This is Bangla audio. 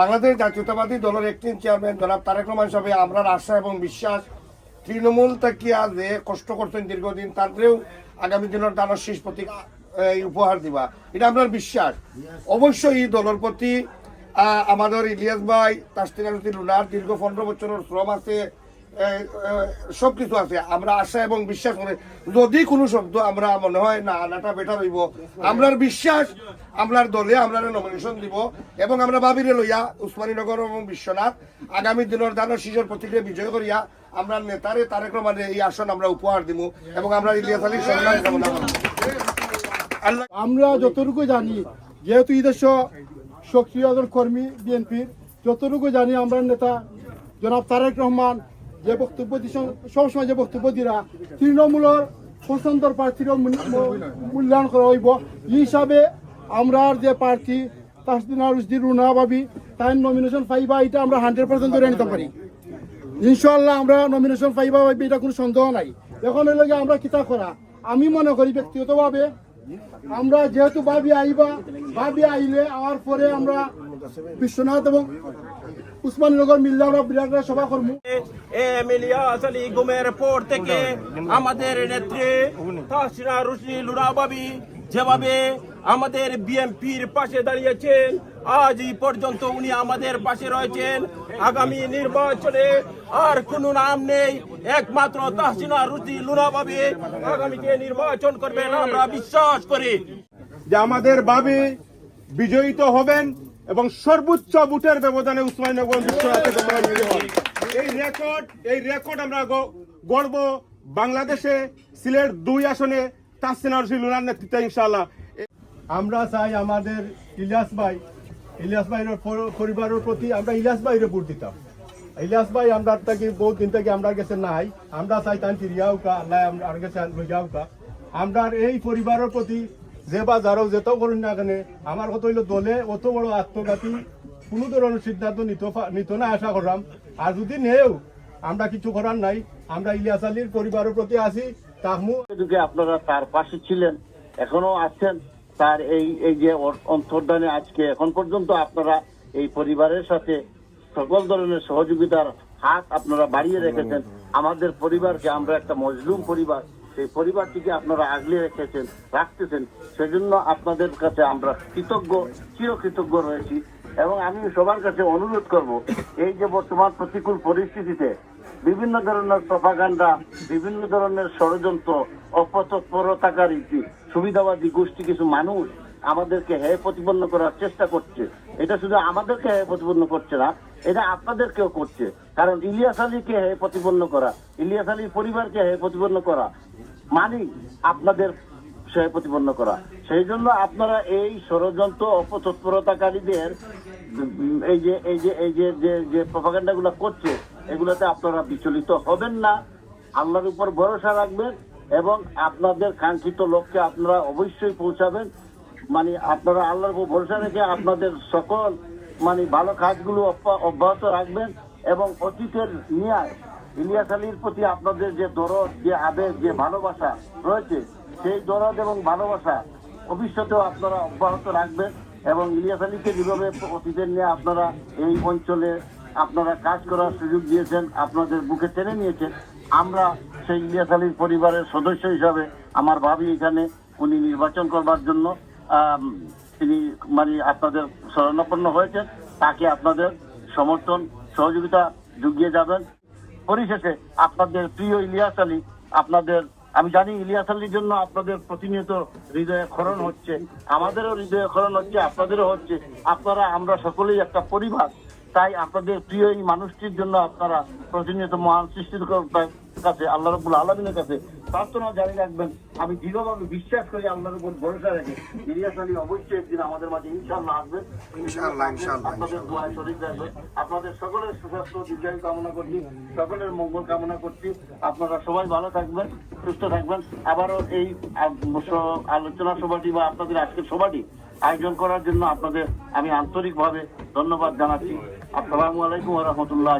বাংলাদেশ জাতীয়তাবাদী দলের একটিন চেয়ারম্যান জনাব তারেক রহমান সাহেব আমরা আশা এবং বিশ্বাস তৃণমূল তাকিয়া যে কষ্ট করছেন দীর্ঘদিন তাদেরও আগামী দিনের দানের শেষ প্রতীক এই উপহার দিবা। এটা আপনার বিশ্বাস? অবশ্যই এই দলের প্রতি আমাদের ইলিয়াস ভাই তাস্তিনারতি লুনার দীর্ঘ পনেরো বছরের শ্রম আছে সব কিছু আছে। আমরা আশা এবং বিশ্বাস করি যদি কোনো শব্দ আমরা মনে হয় না আনাটা বেটার হইব। আমরার বিশ্বাস আমরার দলে আমরা নমিনেশন দিব এবং আমরা ভাবিরে লইয়া উসমানীনগর এবং বিশ্বনাথ আগামী দিনের দানের শিশুর প্রতিক্রিয়া বিজয় করিয়া আমরা নেতারে তারেক রহমানের এই আসন আমরা উপহার দিব এবং আমরা ইলিয়াস কামনা করব আমরা যতটুকু জানি, যেহেতু এই দেশ সক্রিয় একজন কর্মী বিএনপির, যতটুকু জানি আমরা নেতা জনাব তারেক রহমান যে বক্তব্য দিছেন সবসময় যে বক্তব্য দিরা, তৃণমূলের পছন্দর প্রার্থীর মূল্যায়ন করা হইব। এই হিসাবে আমরা যে প্রার্থী তাসদিনা রুনা তাই নমিনেশন এটা আমরা হান্ড্রেড ধরে পারি। আমরা নমিনেশন এটা কোনো সন্দেহ নাই। লগে আমরা করা? আমি মনে করি ব্যক্তিগতভাবে, আমরা যেহেতু ভাবি আইবা, ভাবি আইলে আওয়ার পরে আমরা বিশ্বনাথ এবং উসমানীনগর মিললে আমরা বিরাট সভা করব গুমের থেকে আমাদের নেত্রী যেভাবে আমাদের বিএমপির পাশে দাঁড়িয়েছেন। আজ এই পর্যন্ত উনি আমাদের পাশে রয়েছেন। আগামী নির্বাচনে আর কোনো নাম নেই। একমাত্র তাহসিনা রুচি লুনাবাবি আগামীতে নির্বাচন করবেন আমরা বিশ্বাস করি। যে আমাদের বাবে বিজয়িত হবেন এবং সর্বোচ্চ ভোটের ব্যবধানে উসমানীনগর। এই রেকর্ড এই রেকর্ড আমরা গড়ব বাংলাদেশে সিলেট দুই আসনে তাসিনা রশিদ লুনার নেতৃত্বে ইনশাআল্লাহ। আমরা চাই আমাদের ইলিয়াস ভাই, ইলিয়াস ভাইয়ের পরিবারের প্রতি আমরা ইলিয়াস ভাইয়ের ভোট দিতাম। ইলিয়াস ভাই আমরা থেকে, বহুত দিন থেকে আমরা কাছে নাই। আমরা চাই তান ফিরিয়াও কা আল্লাহ আমার কাছে লইয়াও কা আমরা এই পরিবারের প্রতি যে বা যারাও যেত করুন না কেন, আমার কথা হইল দলে অত বড় আত্মঘাতী, কোনো ধরনের সিদ্ধান্ত নিত নিত না আশা করলাম। আর যদি নেও, আমরা কিছু করার নাই। আমরা ইলিয়াস আলীর পরিবারের প্রতি আসি তাহমু আপনারা তার পাশে ছিলেন, এখনও আছেন। তার এই এই যে অন্তর্ধানে আজকে এখন পর্যন্ত আপনারা এই পরিবারের সাথে সকল ধরনের সহযোগিতার হাত আপনারা বাড়িয়ে রেখেছেন। আমাদের পরিবারকে আমরা একটা মজলুম পরিবার, সেই পরিবারটিকে আপনারা আগলে রেখেছেন, রাখতেছেন। সেজন্য আপনাদের কাছে আমরা কৃতজ্ঞ, চিরকৃতজ্ঞ রয়েছি। এবং আমি সবার কাছে অনুরোধ করব, এই যে বর্তমান প্রতিকূল পরিস্থিতিতে বিভিন্ন ধরনের প্রপাগান্ডা বিভিন্ন ধরনের ষড়যন্ত্র অপতৎপরতাকারী সুবিধাবাদী গোষ্ঠী কিছু মানুষ আমাদেরকে হেয় প্রতিপন্ন করার চেষ্টা করছে। এটা শুধু আমাদেরকে হেয় প্রতিপন্ন করছে না, এটা আপনাদেরকেও করছে। কারণ ইলিয়াস আলীকে হেয় প্রতিপন্ন করা, ইলিয়াস আলীর পরিবারকে হেয় প্রতিপন্ন করা মানে আপনাদের সে প্রতিপন্ন করা। সেই জন্য আপনারা এই ষড়যন্ত্র অপতৎপরতাকারীদের, এই যে এই যে এই যে যে যে প্রপাগান্ডা করছে, এগুলোতে আপনারা বিচলিত হবেন না। আল্লাহর উপর ভরসা রাখবেন। এবং আপনাদের কাঙ্ক্ষিত লক্ষ্যে আপনারা অবশ্যই পৌঁছাবেন। মানে আপনারা আল্লাহর ভরসা রেখে আপনাদের সকল মানে ভালো কাজগুলো অব্যাহত রাখবেন এবং অতীতের নিয়ায়, ইলিয়াস আলীর প্রতি আপনাদের যে দরদ, যে আবেগ, যে ভালোবাসা রয়েছে, সেই দরদ এবং ভালোবাসা ভবিষ্যতেও আপনারা অব্যাহত রাখবেন এবং ইলিয়াস আলীকে যেভাবে অতীতের নিয়ে আপনারা এই অঞ্চলে আপনারা কাজ করার সুযোগ দিয়েছেন, আপনাদের বুকে টেনে নিয়েছেন, আমরা সেই ইলিয়াস আলীর পরিবারের সদস্য হিসাবে আমার ভাবি এখানে, উনি নির্বাচন করবার জন্য তিনি মানে আপনাদের শরণাপন্ন হয়েছেন। তাকে আপনাদের সমর্থন, সহযোগিতা যুগিয়ে যাবেন। পরিশেষে আপনাদের প্রিয় ইলিয়াস আলী আপনাদের, আমি জানি ইলিয়াস আলীর জন্য আপনাদের প্রতিনিয়ত হৃদয়ে ক্ষরণ হচ্ছে, আমাদেরও হৃদয়ে ক্ষরণ হচ্ছে, আপনাদেরও হচ্ছে। আপনারা, আমরা সকলেই একটা পরিবার। তাই আপনাদের প্রিয় এই মানুষটির জন্য আপনারা প্রতিনিয়ত মহান সৃষ্টিকর্তার কাছে আল্লাহ রবুল আলমিনের কাছে প্রার্থনা জারি রাখবেন। আমি দৃঢ়ভাবে বিশ্বাস করি আল্লাহর উপর ভরসা রেখে ইলিয়াস আলী অবশ্যই একদিন আমাদের মাঝে ইনশাল্লাহ আসবেন। আপনাদের দোয়ায় শরীর রাখবেন আপনাদের সকলের সুস্বাস্থ্য দীর্ঘায়ু কামনা করছি সকলের মঙ্গল কামনা করছি। আপনারা সবাই ভালো থাকবেন সুস্থ থাকবেন। আবারও এই আলোচনা সভাটি বা আপনাদের আজকের সভাটি আয়োজন করার জন্য আপনাদের আমি আন্তরিকভাবে ধন্যবাদ জানাচ্ছি। আসসালামু আলাইকুম রহমতুল্লাহ